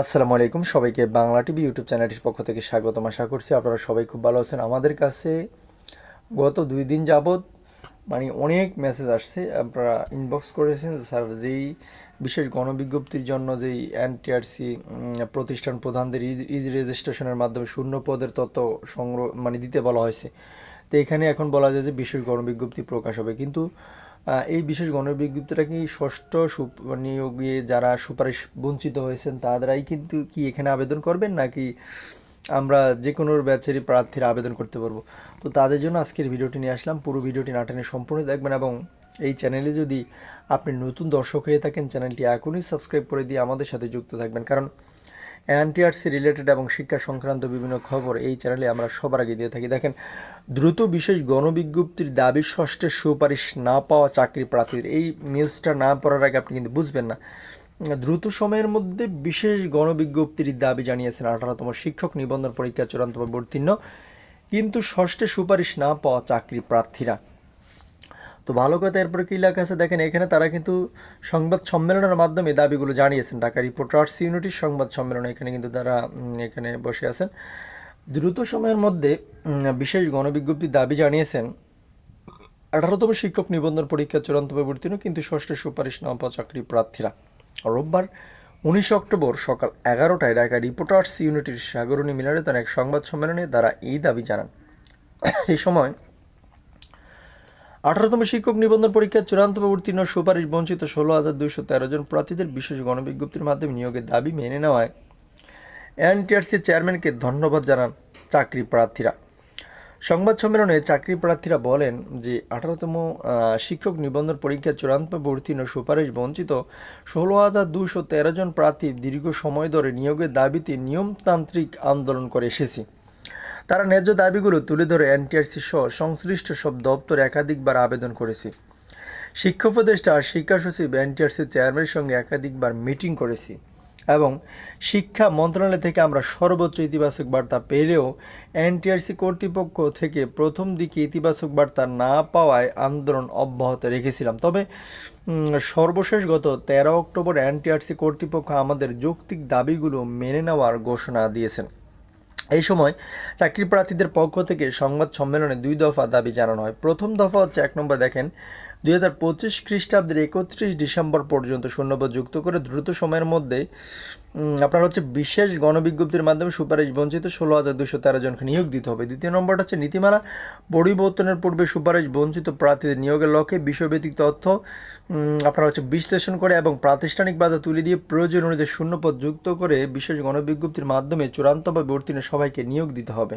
আসসালামু আলাইকুম। সবাইকে বাংলা টিভি ইউটিউব চ্যানেলটির পক্ষ থেকে স্বাগতম। আশা করছি আপনারা সবাই খুব ভালো আছেন। আমাদের কাছে গত দুই দিন যাবৎ মানে অনেক মেসেজ আসছে। আপনারা ইনবক্স করেছেন স্যার, যেই বিশেষ গণবিজ্ঞপ্তির জন্য যেই এনটিআরসি প্রতিষ্ঠান প্রধানদের ইজ রেজিস্ট্রেশনের মাধ্যমে শূন্য পদের তথ্য সংগ্রহ মানে দিতে বলা হয়েছে। তো এখানে এখন বলা যায় যে, বিশেষ গণবিজ্ঞপ্তি প্রকাশ হবে। কিন্তু এই বিশেষ গণবিজ্ঞপ্তিটা কি ষষ্ঠ নিয়োগে যারা সুপারিশ বঞ্চিত হয়েছেন, তারাই কিন্তু কি এখানে আবেদন করবেন, নাকি আমরা যে কোনো ব্যাচেরই প্রার্থীরা আবেদন করতে পারব? তো তাদের জন্য আজকের ভিডিওটি নিয়ে আসলাম। পুরো ভিডিওটি নাটানে সম্পূর্ণ দেখবেন এবং এই চ্যানেলে যদি আপনি নতুন দর্শক হয়ে থাকেন, চ্যানেলটি এখনই সাবস্ক্রাইব করে দিয়ে আমাদের সাথে যুক্ত থাকবেন। কারণ এনটিআরসি রিলেটেড এবং শিক্ষা সংক্রান্ত বিভিন্ন খবর এই চ্যানেলে আমরা সবার আগে দিয়ে থাকি। দেখেন, দ্রুত বিশেষ গণবিজ্ঞপ্তির দাবি, ষষ্ঠের সুপারিশ না পাওয়া চাকরি প্রার্থীদের। এই নিউজটা না পড়ার আগে আপনি কিন্তু বুঝবেন না। দ্রুত সময়ের মধ্যে বিশেষ গণবিজ্ঞপ্তির দাবি জানিয়েছেন আঠারোতম শিক্ষক নিবন্ধন পরীক্ষা চূড়ান্তভাবে উত্তীর্ণ। কিন্তু ষষ্ঠে সুপারিশ না পাওয়া চাকরি প্রার্থীরা। তো ভালো কথা, এরপরে কী লেখা আছে? দেখেন, এখানে তারা কিন্তু সংবাদ সম্মেলনের মাধ্যমে দাবিগুলো জানিয়েছেন, ঢাকা রিপোর্টার্স ইউনিটির সংবাদ সম্মেলনে এখানে কিন্তু তারা এখানে বসে আছেন। দ্রুত সময়ের মধ্যে বিশেষ গণবিজ্ঞপ্তির দাবি জানিয়েছেন, আঠারোতম শিক্ষক নিবন্ধন পরীক্ষা চূড়ান্তভাবে উত্তীর্ণ কিন্তু ষষ্ঠ সুপারিশ না পাওয়া চাকরি প্রার্থীরা। রোববার উনিশে অক্টোবর সকাল এগারোটায় ঢাকা রিপোর্টার্স ইউনিটির সাগরণী মিনারেতন এক সংবাদ সম্মেলনে তারা এই দাবি জানান। এই সময় আঠারোতম শিক্ষক নিবন্ধন পরীক্ষায় চূড়ান্তভাবে উত্তীর্ণ সুপারিশ বঞ্চিত ষোলো হাজার দুইশো তেরো জন প্রার্থীদের বিশেষ গণবিজ্ঞপ্তির মাধ্যমে নিয়োগের দাবি মেনে নেওয়ায় এনটিআরসি চেয়ারম্যানকে ধন্যবাদ জানান চাকরি প্রার্থীরা। সংবাদ সম্মেলনে চাকরি প্রার্থীরা বলেন যে, আঠারোতম শিক্ষক নিবন্ধন পরীক্ষায় চূড়ান্তভাবে উত্তীর্ণ সুপারিশ বঞ্চিত ষোলো হাজার দুশো তেরো জন প্রার্থী দীর্ঘ সময় ধরে নিয়োগের দাবিতে নিয়মতান্ত্রিক আন্দোলন করে এসেছে। তারা ন্যায্য দাবিগুলো তুলে ধরে এনটিআরসি সহ সংশ্লিষ্ট সব দপ্তরে একাধিকবার আবেদন করেছি। শিক্ষা উপদেষ্টা শিক্ষা সচিব এনটিআরসির চেয়ারম্যানের সঙ্গে একাধিকবার মিটিং করেছি এবং শিক্ষা মন্ত্রণালয় থেকে আমরা সর্বোচ্চ ইতিবাচক বার্তা পেলেও এনটিআরসি কর্তৃপক্ষ থেকে প্রথম দিকে ইতিবাচক বার্তা না পাওয়ায় আন্দোলন অব্যাহত রেখেছিলাম। তবে সর্বশেষ গত তেরো অক্টোবর এনটিআরসি কর্তৃপক্ষ আমাদের যৌক্তিক দাবিগুলো মেনে নেওয়ার ঘোষণা দিয়েছেন। এই সময় চাকরি প্রার্থীদের পক্ষ থেকে সংবাদ সম্মেলনে দুই দফা দাবি জানানো হয়। প্রথম দফা হচ্ছে, এক নম্বর দেখেন দুই হাজার পঁচিশ খ্রিস্টাব্দের একত্রিশ ডিসেম্বর পর্যন্ত শূন্যপদ যুক্ত করে দ্রুত সময়ের মধ্যে আপনার হচ্ছে বিশেষ গণবিজ্ঞপ্তির মাধ্যমে সুপারিশ বঞ্চিত ষোলো হাজার দুশো তেরো জনকে নিয়োগ দিতে হবে। দ্বিতীয় নম্বরটা হচ্ছে নীতিমালা। পরিবর্তনের পূর্বে সুপারিশ বঞ্চিত প্রার্থীদের নিয়োগের লক্ষ্যে বিষয়ভিত্তিক তথ্য আপনারা হচ্ছে বিশ্লেষণ করে এবং প্রাতিষ্ঠানিক বাধা তুলে দিয়ে প্রয়োজন অনুযায়ী শূন্যপদ যুক্ত করে বিশেষ গণবিজ্ঞপ্তির মাধ্যমে চূড়ান্তভাবে উত্তীর্ণ সবাইকে নিয়োগ দিতে হবে।